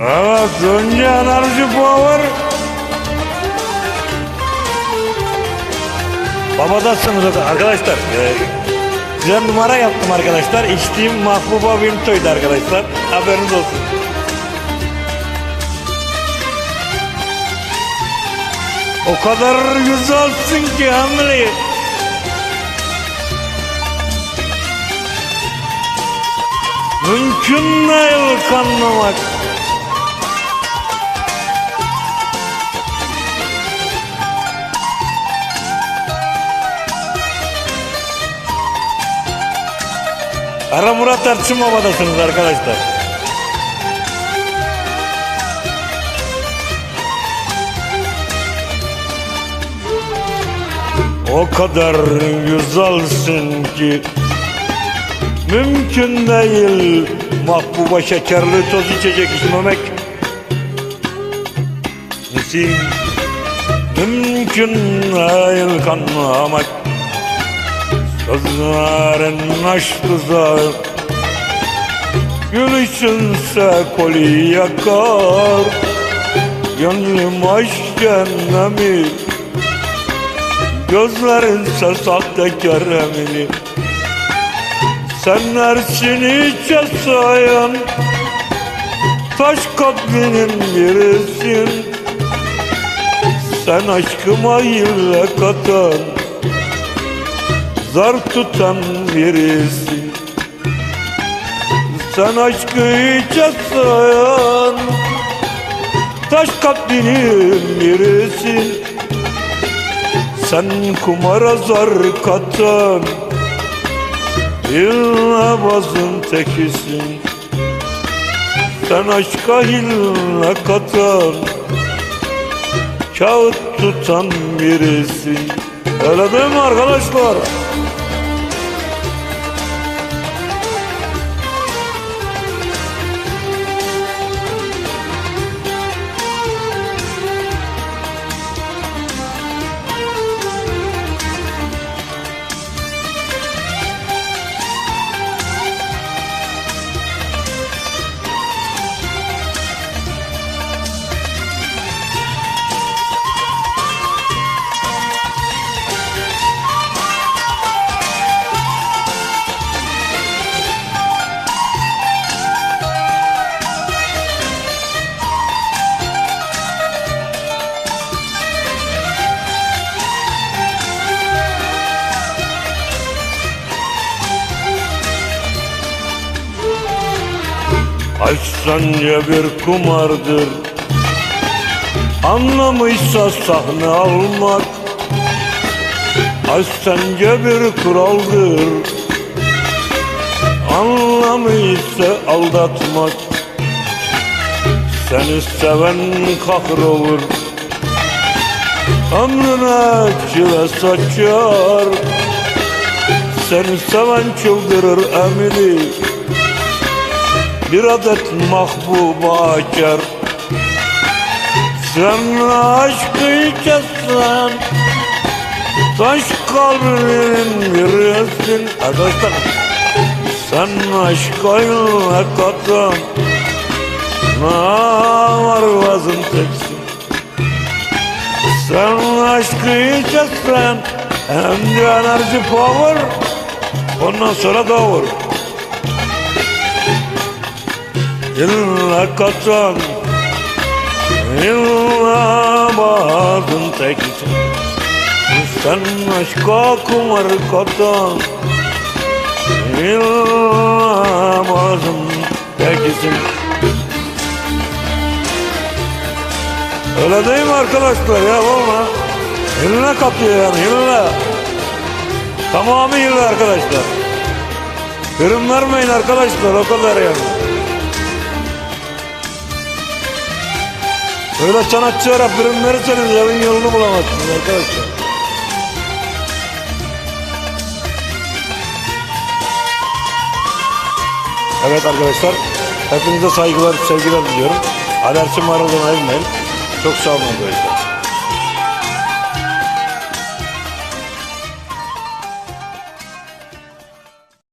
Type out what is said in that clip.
Evet önce enerji power. Babadasınız arkadaşlar. Ee, size numara yaptım arkadaşlar. İçtiğim Mahbuba Vinto'ydu arkadaşlar. Haberiniz olsun. O kadar güzelsin ki hamile. Mümkün değil kanmamak. Kara Murat Erçin Baba'dasınız arkadaşlar. O kadar güzelsin ki Mümkün değil. Mahbuba şekerli toz içecek içmemek Musim Mümkün değil kanmamak Sözlerin aşk tuzağı. Gülüşünse koli yakar. Gönlüm aşk cehennemi. Gözlerinse sahtekar emini. Sen ersini sayan Taş kalbinin birisin. Sen aşkıma yille katan Zar tutan birisin Sen aşkı içe sayan Taş kalbinin birisin Sen kumara zar katan Hillebazın tekisin Sen aşka hille katan Kağıt tutan birisin Öyle değil mi arkadaşlar? Aşk sence bir kumardır. Anlamışsa sahne almak. Aşk sence bir kuraldır. Anlamışsa aldatmak. Seni seven kahrolur. Ömrüne çile saçar. Seni seven çıldırır emili bir adet mahbuba açar Sen aşkı içersen Taş kalbinin birisin Arkadaşlar Sen aşka yılına katan Ne var vazın teksin? Sen aşkı içersen Hem de enerji power Ondan sonra da olur İlla katan İlla bazın tekisin Sen aşka kumar katan bazın tekisin Öyle değil mi arkadaşlar ya valla? İlla katıyor yani illa Tamamıyla arkadaşlar. Ürün vermeyin arkadaşlar o kadar yani Öyle sanatçılara prim verirseniz evin yolunu bulamazsınız arkadaşlar. Evet arkadaşlar, hepinize saygılar, sevgiler diliyorum. Alerjim var olduğunu bilmeyin. Çok sağ olun arkadaşlar.